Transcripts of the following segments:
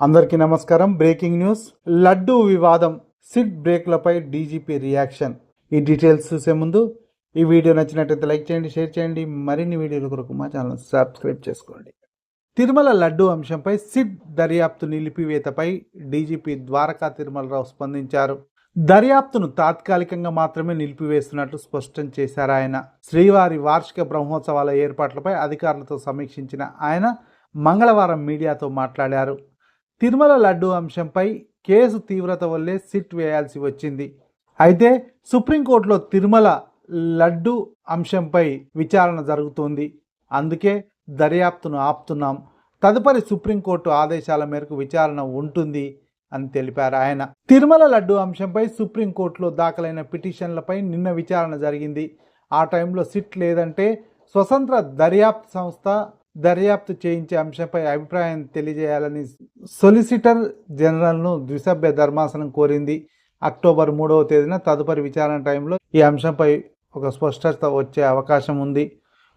అందరికీ నమస్కారం. Breaking news. Laddu వివాదం. సిట్ బ్రేక్లపై డీజీపీ రియాక్షన్. ఈ డీటెయిల్స్ చూసే ముందు ఈ వీడియో నచ్చినట్లయితే లైక్ చేయండి షేర్ చేయండి. మరిన్ని వీడియోల కొరకు మా ఛానల్ సబ్స్క్రైబ్ చేసుకోండి. తిరుమల లడ్డూ అంశంపై సిట్ దర్యాప్తు నిలిపివేతపై డీజీపీ ద్వారకా తిరుమలరావు స్పందించారు. దర్యాప్తును తాత్కాలికంగా మాత్రమే నిలిపివేస్తున్నట్లు స్పష్టం చేశారు ఆయన. శ్రీవారి వార్షిక బ్రహ్మోత్సవాల ఏర్పాట్లపై అధికారులతో సమీక్షించిన ఆయన మంగళవారం మీడియాతో మాట్లాడారు. తిరుమల లడ్డు అంశంపై కేసు తీవ్రత వల్లే సిట్ వేయాల్సి వచ్చింది. అయితే సుప్రీంకోర్టులో తిరుమల లడ్డు అంశంపై విచారణ జరుగుతోంది. అందుకే దర్యాప్తును ఆపుతున్నాం. తదుపరి సుప్రీంకోర్టు ఆదేశాల మేరకు విచారణ ఉంటుంది అని తెలిపారు ఆయన. తిరుమల లడ్డు అంశంపై సుప్రీంకోర్టులో దాఖలైన పిటిషన్లపై నిన్న విచారణ జరిగింది. ఆ టైంలో సిట్ లేదంటే స్వతంత్ర దర్యాప్తు సంస్థ దర్యాప్తు చేయించే అంశంపై అభిప్రాయం తెలియజేయాలని సొలిసిటర్ జనరల్ను ద్విసభ్య ధర్మాసనం కోరింది. అక్టోబర్ మూడవ తేదీన తదుపరి విచారణ టైంలో ఈ అంశంపై ఒక స్పష్టత వచ్చే అవకాశం ఉంది.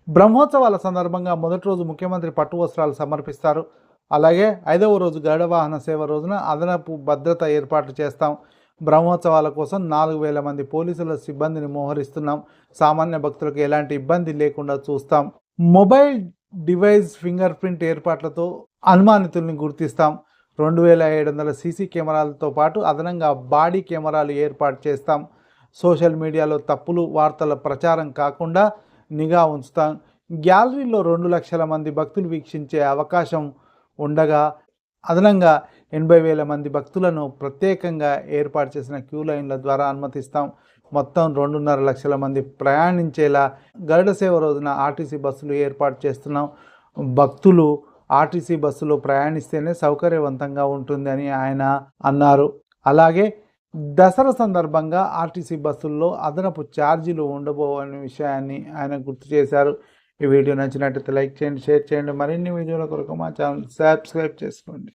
బ్రహ్మోత్సవాల సందర్భంగా మొదటి రోజు ముఖ్యమంత్రి పట్టు వస్త్రాలు సమర్పిస్తారు. అలాగే ఐదవ రోజు గరుడ వాహన సేవ రోజున అదనపు భద్రత ఏర్పాట్లు చేస్తాం. బ్రహ్మోత్సవాల కోసం నాలుగు వేల మంది పోలీసుల సిబ్బందిని మోహరిస్తున్నాం. సామాన్య భక్తులకు ఎలాంటి ఇబ్బంది లేకుండా చూస్తాం. మొబైల్ డివైస్ ఫింగర్ ప్రింట్ ఏర్పాట్లతో అనుమానితుల్ని గుర్తిస్తాం. రెండు వేల ఏడు వందల సీసీ కెమెరాలతో పాటు అదనంగా బాడీ కెమెరాలు ఏర్పాటు చేస్తాం. సోషల్ మీడియాలో తప్పులు వార్తల ప్రచారం కాకుండా నిఘా ఉంచుతాం. గ్యాలరీలో రెండు లక్షల మంది భక్తులు వీక్షించే అవకాశం ఉండగా అదనంగా ఎనభై వేల మంది భక్తులను ప్రత్యేకంగా ఏర్పాటు చేసిన క్యూ లైన్ల ద్వారా అనుమతిస్తాం. మొత్తం రెండున్నర లక్షల మంది ప్రయాణించేలా గరుడ సేవ రోజున ఆర్టీసీ బస్సులు ఏర్పాటు చేస్తున్నాం. భక్తులు ఆర్టీసీ బస్సులో ప్రయాణిస్తేనే సౌకర్యవంతంగా ఉంటుంది అని ఆయన అన్నారు. అలాగే దసరా సందర్భంగా ఆర్టీసీ బస్సుల్లో అదనపు ఛార్జీలు ఉండబోవనే విషయాన్ని ఆయన గుర్తు చేశారు. ఈ వీడియో నచ్చినట్లయితే లైక్ చేయండి షేర్ చేయండి. మరిన్ని వీడియోల కొరకు మా ఛానల్ సబ్స్క్రైబ్ చేసుకోండి.